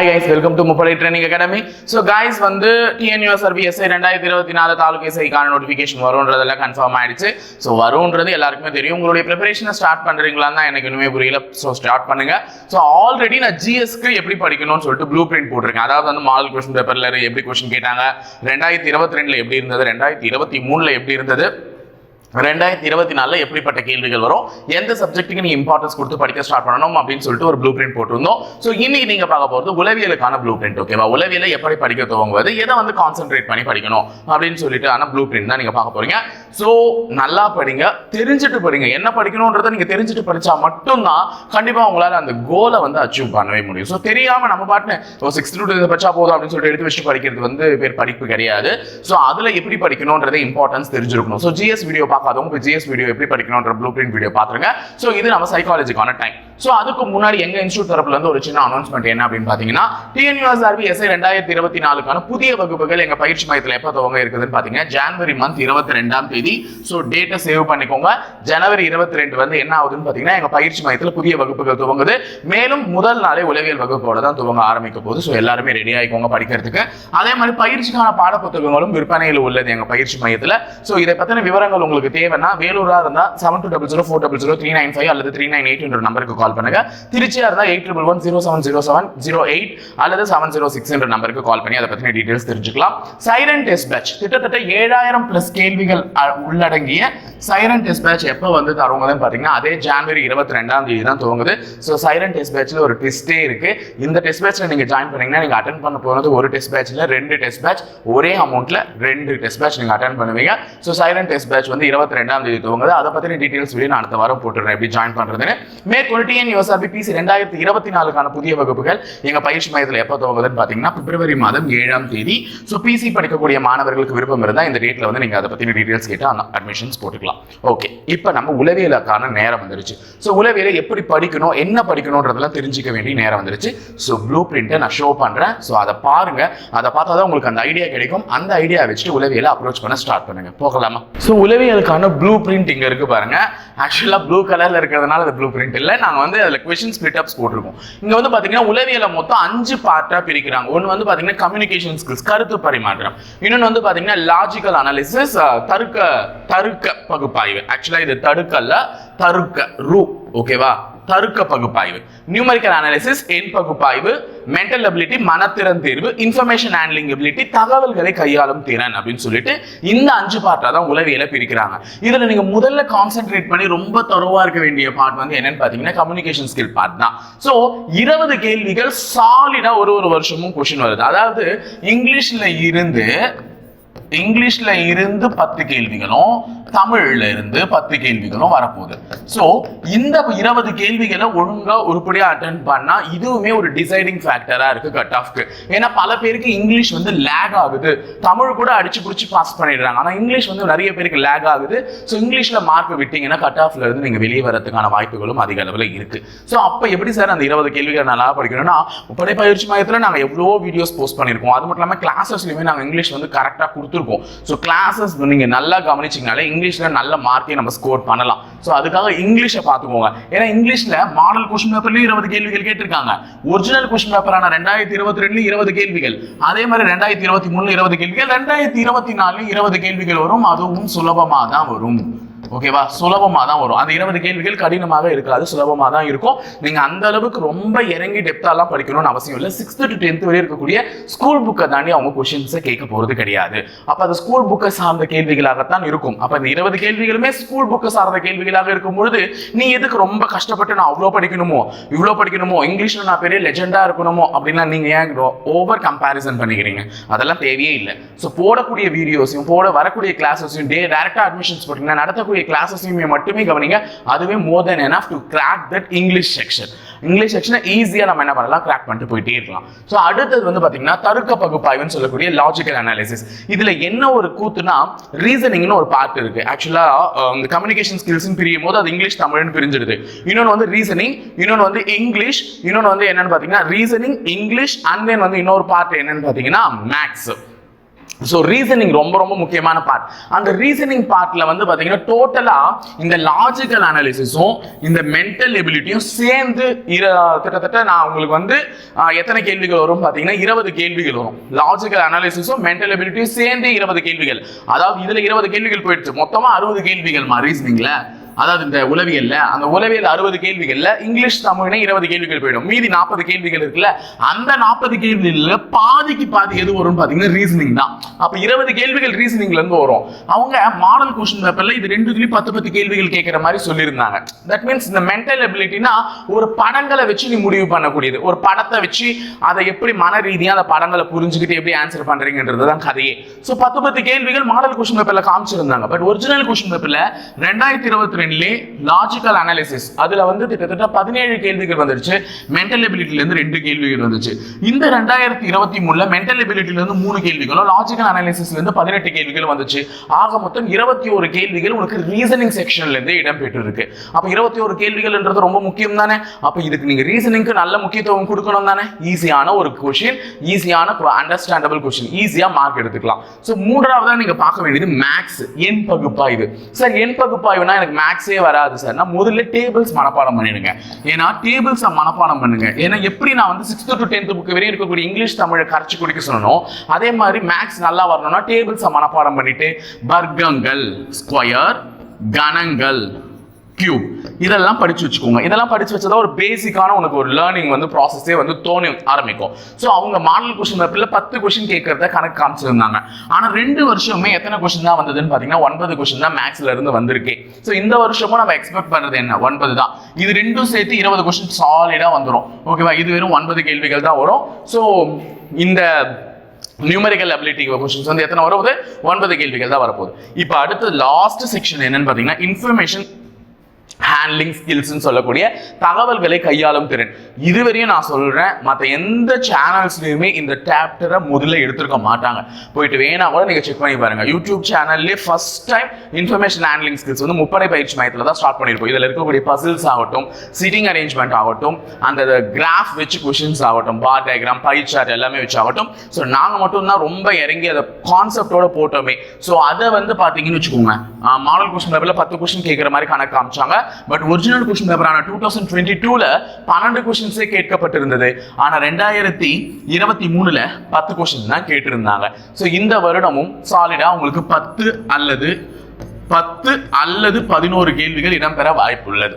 Hi guys welcome to முப்படை training academy so guys வந்து TNUSRB SI ரெண்டாயிரத்தி இருபத்தி நாலு தாலுக்கு எஸ்ஐக்கான நோட்டிஃபிகேஷன் வரும்ன்றதெல்லாம் கன்ஃபார்ம் ஆயிடுச்சு. ஸோ வரும்ன்றது எல்லாருக்குமே தெரியும். உங்களுடைய ப்ரிப்பரேஷனை ஸ்டார்ட் பண்ணுறீங்களான்னு தான் எனக்கு இன்னுமே புரியல. ஸோ ஸ்டார்ட் பண்ணுங்க. ஸோ ஆல்ரெடி நான் ஜிஎஸ்க்கு எப்படி படிக்கணும்னு சொல்லிட்டு ப்ளூ பிரிண்ட் போட்டிருக்கேன். அதாவது வந்து மாடல் கொஸ்டின் பேப்பரில் எப்படி கொஸ்டின் கேட்டாங்க. ரெண்டாயிரத்தி இருபத்தி ரெண்டில் எப்படி இருந்தது? ரெண்டாயிரத்தி இருபத்தி மூணில் எப்படி இருந்தது? ரெண்டாயிரத்தி இருபத்தி நாலில் எப்படிப்பட்ட கேள்விகள் வரும்? எந்த சப்ஜெக்ட்டுக்கு நீ இம்பார்ட்டன்ஸ் கொடுத்து படிக்க ஸ்டார்ட் பண்ணணும் அப்படின்னு சொல்லிட்டு ஒரு ப்ளூ பிரிண்ட் போட்டிருந்தோம். ஸோ இன்னைக்கு நீங்க பார்க்க போகிறது உளவியலுக்கான ப்ளூ பிரிண்ட் ஓகேவா உளவியல எப்படி படிக்க துவங்குவது? எதை வந்து கான்சென்ட்ரேட் பண்ணி படிக்கணும்? அப்படின்னு சொல்லிட்டு ஆனால் ப்ளூ பிரிண்ட் தான் நீங்க பார்க்க போறீங்க. ஸோ நல்லா படிங்க தெரிஞ்சுட்டு படிங்க. என்ன படிக்கணுன்றதை நீங்க தெரிஞ்சுட்டு படிச்சா மட்டும்தான் கண்டிப்பா உங்களால் அந்த கோலை வந்து அச்சீவ் பண்ணவே முடியும். ஸோ தெரியாம நம்ம பாட்டு ஒரு சிக்ஸ்த் டு படிச்சா போதும் அப்படின்னு சொல்லிட்டு எடுத்து வச்சு படிக்கிறது வந்து பேர் படிப்பு கிடையாது. ஸோ அதுல எப்படி படிக்கணுன்றதை இம்பார்ட்டன்ஸ் தெரிஞ்சிருக்கணும். ஸோ ஜிஎஸ் வீடியோ பார்க்காதவங்க ஜிஎஸ் வீடியோ எப்படி படிக்கணுன்ற ப்ளூ பிரிண்ட் வீடியோ பார்த்துருங்க. ஸோ இது நம்ம சைக்காலஜிக்கான டைம் ஸோ அதுக்கு முன்னாடி எங்க இன்ஸ்டியூட் தரப்புல இருந்து ஒரு சின்ன அனௌன்ஸ்மெண்ட் என்ன அப்படின்னு பாத்தீங்கன்னா டிஎன்யூஎஸ்ஆர்பி எஸ்ஐ ரெண்டாயிரத்தி இருபத்தி நாலுக்கான புதிய வகுப்புகள் எங்க பயிற்சி மையத்தில் எப்போ துவங்க இருக்குதுன்னு பாத்தீங்கன்னா ஜனவரி மந்த் இருபத்தி ரெண்டாம் தேதி. ஸோ டேட்டை சேவ் பண்ணிக்கோங்க. ஜனவரி இருபத்தி ரெண்டு வந்து என்ன ஆகுதுன்னு பாத்தீங்கன்னா எங்க பயிற்சி மையத்தில் புதிய வகுப்புகள் துவங்குது. மேலும் முதல் நாளே உளவியல் வகுப்போட தான் துவங்க ஆரம்பிக்க போகுது. ஸோ எல்லாருமே ரெடி ஆகிக்கோங்க படிக்கிறதுக்கு. அதே மாதிரி பயிற்சிக்கான பாட புத்தகங்களும் விற்பனையில் உள்ளது எங்க பயிற்சி மையத்தில். ஸோ இதை பத்தின விவரங்கள் உங்களுக்கு தேவைன்னா வேலூராக இருந்தால் seven two double zero four double zero three nine five அல்லது த்ரீ நைன் எயிட் என்ற நம்பருக்கு கால் பண்ணுங்க. திருச்சியா இருந்தால் eight triple one zero seven zero seven zero eight அல்லது செவன் ஜீரோ சிக்ஸ் என்ற நம்பருக்கு கால் பண்ணி அதை பற்றின டீடைல்ஸ் தெரிஞ்சுக்கலாம். சைரன் டெஸ்ட் பேட்ச் கிட்டத்தட்ட ஏழாயிரம் பிளஸ் கேள்விகள் உள்ளடங்கிய சைரன் டெஸ்ட் பேட்ச் எப்போ வந்து தருவங்கன்னு பாத்தீங்கன்னா அதே ஜான்வரி இருபத்தி ரெண்டாம் தேதி தான் துவங்குது. ஸோ சைரன் டெஸ்ட் பேட்ச்ல ஒரு டெஸ்டே இருக்கு. இந்த டெஸ்ட் பேட்ச்ல நீங்க ஜாயின் பண்ணீங்கன்னா நீங்க அட்டன் பண்ண போகிறது ஒரு டெஸ்ட் பேட்ச்ல ரெண்டு டெஸ்ட் பேட்ச் ஒரே அமௌண்ட்ல ரெண்டு டெஸ்ட் பேட்ச் நீங்க அட்டன் பண்ணுவீங்க. ஸோ சைரன் டெஸ்ட் பேட்ச் வந்து இருபத்தி ரெண்டாம் தேதி துவங்குது. அதை பத்தின டீடைல்ஸ் வீடியோ நான் அடுத்த வாரம் போட்டுறேன். எப்படி ஜாயின் பண்றதுன்னு. மேற்கொண்டு டிஎன் யோசாபி பிசி ரெண்டாயிரத்தி இருபத்தி நாலுக்கான புதிய வகுப்புகள் எங்க பயிற்சி மையத்தில் எப்போ துவங்குதுன்னு பாத்தீங்கன்னா பிப்ரவரி மாதம் ஏழாம் தேதி. ஸோ பிசி படிக்கக்கூடிய மாணவர்களுக்கு விருப்பம் இருந்தால் இந்த டேட்ல வந்து நீங்க அதை பத்தின டீடைல்ஸ் கேட்டு அட்மிஷன்ஸ் போட்டுக்கலாம். ஓகே இப்போ நம்ம உளவியலுக்கான நேரம் வந்துருச்சு. ஸோ உளவியலை எப்படி படிக்கணும் என்ன படிக்கணுன்றதெல்லாம் தெரிஞ்சுக்க வேண்டிய நேரம் வந்துருச்சு. ஸோ ப்ளூ பிரிண்ட்டை நான் ஷோ பண்றேன். ஸோ அதை பாருங்க. அதை பார்த்தா தான் உங்களுக்கு அந்த ஐடியா கிடைக்கும். அந்த ஐடியா வச்சுட்டு உளவியலை அப்ரோச் பண்ண ஸ்டார்ட் பண்ணுங்க. போகலாமா? ஸோ உளவியலுக்கான ப்ளூ பிரிண்ட் இங்க இருக்கு பாருங்க. ஆக்சுவலாக ப்ளூ கலர்ல இருக்கிறதுனால அது ப்ளூ பிரிண்ட் இல்லை. நாங்கள் வந்து அதில் கொஷின் ஸ்பிளிட் போட்டிருக்கும். இங்கே இங்க வந்து பாத்தீங்கன்னா உளவியலை மொத்தம் அஞ்சு பார்ட்டா பிரிக்கிறாங்க. ஒன்று வந்து பாத்தீங்கன்னா கம்யூனிகேஷன் ஸ்கில்ஸ் கருத்து பரிமாற்றம். இன்னொன்று வந்து பாத்தீங்கன்னா லாஜிக்கல் அனாலிசிஸ் தருக்க தருக்க பகுப்பாய்வு. ஆக்சுவலா இது தடுக்கல்ல தருக்க ரூ ஓகேவா தருக்க பகுப்பாய்வு நியூமரிக்கல் அனாலிசிஸ் எண் பகுப்பாய்வு மென்டல் அபிலிட்டி மனத்திறன் தேர்வு இன்ஃபர்மேஷன் ஹேண்ட்லிங் அபிலிட்டி தகவல்களை கையாளும் திறன் அப்படின்னு சொல்லிட்டு இந்த அஞ்சு பார்ட்டாக தான் உளவியலை பிரிக்கிறாங்க. இதில் நீங்கள் முதல்ல கான்சென்ட்ரேட் பண்ணி ரொம்ப தரவா இருக்க வேண்டிய பார்ட் வந்து என்னன்னு பார்த்தீங்கன்னா கம்யூனிகேஷன் ஸ்கில் பார்ட் தான். ஸோ இருபது கேள்விகள் சாலிடா ஒரு ஒரு வருஷமும் கொஷின் வருது. அதாவது இங்கிலீஷ்ல இருந்து இங்கிலீஷ்ல இருந்து பத்து கேள்விகளும் தமிழ்ல இருந்து பத்து கேள்விகளும் வரப்போகுது. ஸோ இந்த இருபது கேள்விகளை ஒழுங்கா உருப்படியா அட்டன் பண்ணா இதுவுமே ஒரு டிசைடிங் ஃபேக்டரா இருக்கு கட் ஆஃப்க்கு ஏன்னா பல பேருக்கு இங்கிலீஷ் வந்து லேக் ஆகுது. தமிழ் கூட அடிச்சு பிடிச்சி பாஸ் பண்ணிடுறாங்க. ஆனா இங்கிலீஷ் வந்து நிறைய பேருக்கு லேக் ஆகுது. ஸோ இங்கிலீஷ்ல மார்க் விட்டீங்கன்னா கட் ஆஃப்ல இருந்து நீங்க வெளியே வரதுக்கான வாய்ப்புகளும் அதிக அளவில் இருக்கு. ஸோ அப்போ எப்படி சார் அந்த இருபது கேள்விகளை நல்லா படிக்கணும்னா படை பயிற்சி மையத்தில் நாங்கள் எவ்வளோ வீடியோஸ் போஸ்ட் பண்ணியிருக்கோம். அது மட்டும் இல்லாமல் கிளாஸஸ்லையுமே நாங்கள் இங்கிலீஷ் வந்து கரெக்டாக கொடுத்துருக்கோம். ஸோ கிளாஸஸ் நீங்கள் நல்லா கவனிச்சிங்கனாலே இங்கிலீஷில் நல்ல மார்க்கை நம்ம ஸ்கோர் பண்ணலாம். ஸோ அதுக்காக இங்கிலீஷை பார்த்துக்கோங்க. ஏன்னா இங்கிலீஷில் மாடல் கொஸ்டின் பேப்பர்லையும் இருபது கேள்விகள் கேட்டிருக்காங்க. ஒரிஜினல் கொஸ்டின் பேப்பரான ரெண்டாயிரத்தி இருபத்தி ரெண்டுல இருபது கேள்விகள். அதே மாதிரி ரெண்டாயிரத்தி இருபத்தி மூணு இருபது கேள்விகள் ரெண்டாயிரத்தி இருபத்தி நாலு இருபது கேள்விகள் வரும். அதுவும் சுலபமாக தான் வரும். ஓகேவா சுலபமாக தான் வரும். அந்த இருபது கேள்விகள் கடினமாக இருக்காது சுலபமாக தான் இருக்கும். நீங்கள் அந்த அளவுக்கு ரொம்ப இறங்கி டெப்த்தாலாம் படிக்கணும்னு அவசியம் இல்லை. சிக்ஸ்த்து டு டென்த் வரை இருக்கக்கூடிய ஸ்கூல் புக்கை தாண்டி அவங்க கொஷின்ஸை கேட்க போகிறது கிடையாது. அப்போ அது ஸ்கூல் புக்கை சார்ந்த கேள்விகளாகத்தான் இருக்கும். அப்போ இந்த இருபது கேள்விகளுமே ஸ்கூல் புக்கை சார்ந்த கேள்விகளாக இருக்கும் பொழுது நீ எதுக்கு ரொம்ப கஷ்டப்பட்டு நான் அவ்வளோ படிக்கணுமோ இவ்வளோ படிக்கணுமோ இங்கிலீஷில் நான் பெரிய லெஜெண்டாக இருக்கணுமோ அப்படின்னா நீங்கள் ஏன் ஓவர் கம்பேரிசன் பண்ணிக்கிறீங்க? அதெல்லாம் தேவையே இல்லை. ஸோ போடக்கூடிய வீடியோஸையும் போட வரக்கூடிய கிளாஸஸையும் டே டேரக்டாக அட்மிஷன்ஸ் போட்டிங்கன்னா நடத்தக்கூடிய கிளாஸஸையுமே மட்டுமே கவனிங்க. அதுவே more then enough to crack that English section English செக்ஷனை ஈஸியாக நம்ம என்ன பண்ணலாம்? கிராக் பண்ணிட்டு போயிட்டே இருக்கலாம். ஸோ அடுத்தது வந்து பார்த்தீங்கன்னா தருக்க பகுப்பாய்வுன்னு சொல்லக்கூடிய லாஜிக்கல் அனாலிசிஸ் இதில் என்ன ஒரு கூத்துனா ரீசனிங்னு ஒரு பார்ட் இருக்கு. ஆக்சுவலாக இந்த கம்யூனிகேஷன் ஸ்கில்ஸ்னு பிரியும் போது அது இங்கிலீஷ் தமிழ்னு பிரிஞ்சிடுது. இன்னொன்று வந்து ரீசனிங் இன்னொன்று வந்து இங்கிலீஷ் இன்னொன்று வந்து என்னன்னு பார்த்தீங்கன்னா ரீசனிங் இங்கிலீஷ் அண்ட் தென் வந்து இன்னொரு பார்ட் என்னன்னு பார்த்தீங்கன்னா மேக்ஸ் ஸோ ரீசனிங் ரொம்ப ரொம்ப முக்கியமான பார்ட் அந்த ரீசனிங் பார்ட்ல வந்து பார்த்தீங்கன்னா டோட்டலாக இந்த லாஜிக்கல் அனாலிசிஸும் இந்த மென்டல் எபிலிட்டியும் சேர்ந்து கிட்டத்தட்ட நான் உங்களுக்கு வந்து எத்தனை கேள்விகள் வரும் பார்த்தீங்கன்னா இருபது கேள்விகள் வரும். லாஜிக்கல் அனாலிசிஸும் மென்டல் எபிலிட்டியும் சேர்ந்து இருபது கேள்விகள். அதாவது இதில் இருபது கேள்விகள் போயிடுச்சு. மொத்தமாக அறுபது கேள்விகள் ரீசனிங்ல அதாவது இந்த உளவியல்ல அந்த உளவியல் அறுபது கேள்விகள்ல இங்கிலீஷ் தமிழ்னே இருபது கேள்விகள் போயிடும். மீதி நாற்பது கேள்விகள் இருக்குல்ல அந்த நாற்பது கேள்விகள்ல பாதிக்கு பாதி எது வரும்னு பாத்தீங்கன்னா ரீசனிங் தான். அப்ப இருபது கேள்விகள் ரீசனிங்ல இருந்து வரும். அவங்க மாடல் கொஸ்டின் பேப்பர்ல இது ரெண்டுத்துலயும் பத்து பத்து கேள்விகள் கேட்கிற மாதிரி சொல்லியிருந்தாங்க. தட் மீன்ஸ் இந்த மென்டல் எபிலிட்டினா ஒரு படங்களை வச்சு நீ முடிவு பண்ணக்கூடியது. ஒரு படத்தை வச்சு அதை எப்படி மன ரீதியா அந்த படங்களை புரிஞ்சுக்கிட்டு எப்படி ஆன்சர் பண்றீங்கன்றது தான் கதையே. ஸோ பத்து பத்து கேள்விகள் மாடல் கொஸ்டின் பேப்பர்ல காமிச்சிருந்தாங்க. பட் ஒரிஜினல் கொஸ்டின் பேப்பர்ல ரெண்டாயிரத்தி இருபத்தி ரெண்டுலே லாஜிக்கல் அனாலிசிஸ் அதுல வந்து கிட்டத்தட்ட பதினேழு கேள்விகள் வந்துருச்சு. மென்டல் எபிலிட்டிலேருந்து ரெண்டு கேள்விகள் வந்துச்சு இந்த ரெண்டாயிரத்தி இருபத்தி மூணுல மென்டல் எபிலிட்டிலேருந்து மூணு கேள்விகளும் லாஜிக்கல் அனாலிசிஸ்லேருந்து பதினெட்டு கேள்விகள் வந்துச்சு. ஆக மொத்தம் இருபத்தி ஒரு கேள்விகள் உனக்கு ரீசனிங் செக்ஷன்ல இருந்து இடம் இருக்கு அப்ப இருபத்தி ஒரு கேள்விகள்ன்றது ரொம்ப முக்கியம் தானே? அப்ப இதுக்கு நீங்க ரீசனிங்க்கு நல்ல முக்கியத்துவம் கொடுக்கணும் தானே? ஈஸியான ஒரு கொஷின் ஈஸியான அண்டர்ஸ்டாண்டபிள் கொஷின் ஈஸியா மார்க் எடுத்துக்கலாம். ஸோ மூன்றாவதாக நீங்க பார்க்க வேண்டியது மேக்ஸ் எண் பகுப்பாய்வு. சார் எண் பகுப்பாய்வுனா எனக்கு மேக்ஸ் மேக்ஸே வராது சார் நான் முதல்ல டேபிள்ஸ் மனப்பாடம் பண்ணிடுங்க. ஏன்னா டேபிள்ஸை மனப்பாடம் பண்ணுங்க. ஏன்னா எப்படி நான் வந்து சிக்ஸ்த்து டு டென்த் புக்கு வரையும் இருக்கக்கூடிய இங்கிலீஷ் தமிழை கரைச்சி குடிக்க சொல்லணும் அதே மாதிரி மேக்ஸ் நல்லா வரணும்னா டேபிள்ஸை மனப்பாடம் பண்ணிட்டு வர்க்கங்கள் ஸ்கொயர் கணங்கள் கியூப் இதெல்லாம் படிச்சு வச்சுக்கோங்க. இதெல்லாம் படிச்சு வச்சதா ஒரு பேசிக்கான உனக்கு ஒரு லேர்னிங் வந்து ப்ராசஸே வந்து தோணி ஆரம்பிக்கும். ஸோ அவங்க மாடல் கொஸ்டின் பேப்பர்ல பத்து கொஸ்டின் கேட்கறத கணக்கு காமிச்சிருந்தாங்க. ஆனா ரெண்டு வருஷமே எத்தனை கொஸ்டின் தான் வந்ததுன்னு பாத்தீங்கன்னா ஒன்பது கொஸ்டின் தான் மேக்ஸ்ல இருந்து வந்திருக்கு. ஸோ இந்த வருஷமும் நம்ம எக்ஸ்பெக்ட் பண்றது என்ன? ஒன்பது தான். இது ரெண்டும் சேர்த்து இருபது கொஸ்டின் சாலிடா வந்துடும் ஓகேவா இது வெறும் ஒன்பது கேள்விகள் தான் வரும். ஸோ இந்த நியூமரிக்கல் அபிலிட்டி கொஸ்டின்ஸ் வந்து எத்தனை வரும் ஒன்பது கேள்விகள் தான் வரப்போகுது. இப்போ அடுத்து லாஸ்ட் செக்ஷன் என்னன்னு பார்த்தீங்கன்னா இன்ஃபர்மேஷன் ஹேண்ட்லிங் ஸ்கில்ஸ்ன்னு சொல்லக்கூடிய தகவல்களை கையாளும் திறன். இதுவரையும் நான் சொல்கிறேன் மற்ற எந்த சேனல்ஸ்லையுமே இந்த டேப்டரை முதல்ல எடுத்துருக்க மாட்டாங்க. போயிட்டு வேணா கூட நீங்கள் செக் பண்ணி பாருங்க. யூடியூப் சேனல்லே first time information handling skills வந்து முப்படை பயிற்சி மையத்தில் தான் ஸ்டார்ட் பண்ணியிருக்கோம். இதில் இருக்கக்கூடிய பசில்ஸ் ஆகட்டும் சிட்டிங் அரேஞ்ச்மெண்ட் ஆகட்டும் அந்த கிராஃப் வச்சு கொஷின்ஸ் ஆகட்டும் பார் டயக்ராம் பை சார்ட் எல்லாமே வச்சு ஆகட்டும். ஸோ நாங்கள் மட்டும் தான் ரொம்ப இறங்கி அதை கான்செப்டோட போட்டோமே. ஸோ அதை வந்து பார்த்தீங்கன்னு வச்சுக்கோங்க மாடல் கொஸ்டின் பேப்பரில் பத்து கொஸ்டின் கேட்குற மாதிரி கணக்கு காமிச்சாங்க. பட் ஒரிஜினல் கொஸ்டின் பேப்பரான டூ தௌசண்ட் டுவெண்ட்டி டூவில் பன்னெண்டு கொஸ்டின்ஸே கேட்கப்பட்டிருந்தது. ஆனால் ரெண்டாயிரத்தி இருபத்தி மூணுல பத்து கொஸ்டின் தான் கேட்டிருந்தாங்க. ஸோ இந்த வருடமும் சாலிடாக உங்களுக்கு பத்து அல்லது பத்து அல்லது பதினோரு கேள்விகள் இடம்பெற வாய்ப்புள்ளது.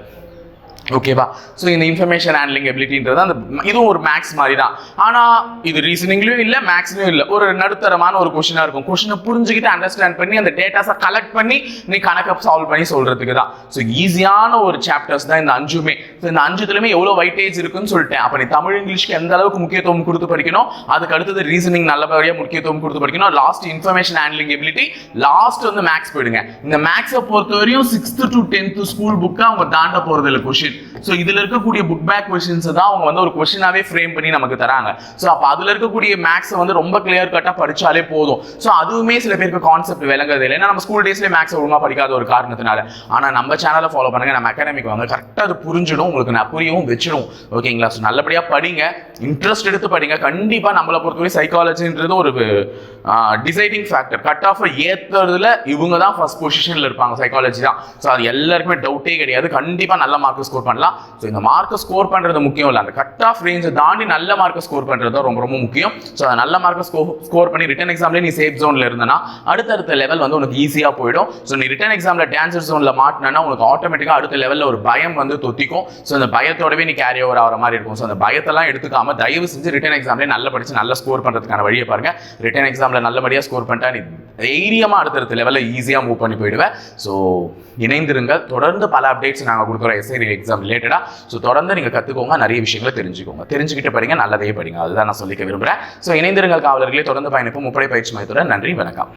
ஓகேவா ஸோ இந்த இன்ஃபர்மேஷன் ஹேண்ட்லிங் எபிலிட்டின்றது அந்த இதுவும் ஒரு மேக்ஸ் மாதிரி தான் ஆனால் இது ரீசனிங்லையும் இல்லை மேக்ஸ்லையும் இல்லை. ஒரு நடுத்தரமான ஒரு கொஷினாக இருக்கும். கொஷினை புரிஞ்சுக்கிட்டு அண்டர்ஸ்டாண்ட் பண்ணி அந்த டேட்டாஸை கலெக்ட் பண்ணி நீ கணக்கை சால்வ் பண்ணி சொல்கிறதுக்கு தான். ஸோ ஈஸியான ஒரு சாப்டர்ஸ் தான் இந்த அஞ்சுமே. ஸோ இந்த அஞ்சுத்துலையுமே எவ்வளோ வைட்டேஜ் இருக்குன்னு சொல்லிட்டேன். அப்போ நீ தமிழ் இங்கிலீஷ்க்கு எந்த அளவுக்கு முக்கியத்துவம் கொடுத்து படிக்கணும்? அதுக்கு அடுத்தது ரீசனிங் நல்லபடியாக முக்கியத்துவம் கொடுத்து படிக்கணும்? Last information handling ability last வந்து மேக்ஸ் போயிடுங்க. இந்த மேக்ஸை பொறுத்த வரையும் சிக்ஸ்த்து டு டென்த்து ஸ்கூல் புக்கை அவங்க தாண்ட போகிறது இல்லை கொஷின் ஸோ இதில் இருக்கக்கூடிய புக் பேக் கொஷின்ஸை தான் அவங்க வந்து ஒரு கொஷினாகவே ஃப்ரேம் பண்ணி நமக்கு தராங்க. ஸோ அப்போ அதில் இருக்கக்கூடிய மேக்ஸை வந்து ரொம்ப கிளியர் கட்டாக படிச்சாலே போதும். ஸோ அதுவுமே சில பேருக்கு கான்செப்ட் விளங்குறது இல்லை. ஏன்னா நம்ம ஸ்கூல் டேஸ்லேயே மேக்ஸ் ஒழுங்காக படிக்காத ஒரு காரணத்தினால. ஆனால் நம்ம சேனலை ஃபாலோ பண்ணுங்க. நம்ம அகாடமிக் வாங்க. கரெக்டாக அது புரிஞ்சிடும். உங்களுக்கு நான் புரியவும் வச்சிடும். ஓகேங்களா ஸோ நல்லபடியாக படிங்க. இன்ட்ரெஸ்ட் எடுத்து படிங்க. கண்டிப்பாக நம்மளை பொறுத்தவரை சைக்காலஜின்றது ஒரு டிசைடிங் ஃபேக்டர் கட் ஆஃப் ஏற்றுறதுல இவங்க தான் ஃபர்ஸ்ட் பொசிஷனில் இருப்பாங்க. சைக்காலஜி தான். ஸோ அது எல்லாருக்குமே டவுட்டே கிடையாது. கண்டிப்பாக நல்ல மார்க் ஸ்கோர் பண்ணலாம். ஸோ இந்த மார்க்கை ஸ்கோர் பண்ணுறது முக்கியம் இல்லை. அந்த கட் ஆஃப் ரேஞ்சை தாண்டி நல்ல மார்க்கை ஸ்கோர் பண்ணுறது தான் ரொம்ப ரொம்ப முக்கியம். ஸோ அந்த நல்ல மார்க்கை ஸ்கோ ஸ்கோர் பண்ணி ரிட்டன் எக்ஸாம்லேயே நீ சேஃப் ஜோனில் இருந்தனா அடுத்தடுத்த லெவல் வந்து உனக்கு ஈஸியாக போயிடும். ஸோ நீ ரிட்டன் எக்ஸாமில் டான்சர் ஜோனில் மாட்டினா உனக்கு ஆட்டோமேட்டிக்காக அடுத்த லெவலில் ஒரு பயம் வந்து தொத்திக்கும். ஸோ அந்த பயத்தோடவே நீ கேரி ஓவர் ஆகிற மாதிரி இருக்கும். ஸோ அந்த பயத்தெல்லாம் எடுத்துக்காம தயவு செஞ்சு ரிட்டன் எக்ஸாம்லேயே நல்ல படிச்சு நல்லா ஸ்கோர் பண்ணுறதுக்கான வழியை பாருங்க. ரிட்டன் எக்ஸாமில் நல்லபடியாக ஸ்கோர் பண்ணிட்டா நீ தைரியமாக அடுத்தடுத்த லெவலில் ஈஸியாக மூவ் பண்ணி போயிடுவேன் ஸோ இணைந்திருங்கள். தொடர்ந்து பல அப்டேட்ஸ் நாங்கள் கொடுக்குறோம். எஸ்ஐ எக்ஸாம் ரிலேட்டடாக ஸோ தொடர்ந்து நீங்கள் கற்றுக்கோங்க நிறைய விஷயங்களை தெரிஞ்சுக்கோங்க. தெரிஞ்சுக்கிட்டு படிங்க நல்லதே படிங்க. அதுதான் நான் சொல்லிக்க விரும்புகிறேன் ஸோ இணைந்திருங்கள் காவலர்களே தொடர்ந்து பயணிப்போம். முப்படை பயிற்சி மையத்துடன் நன்றி வணக்கம்.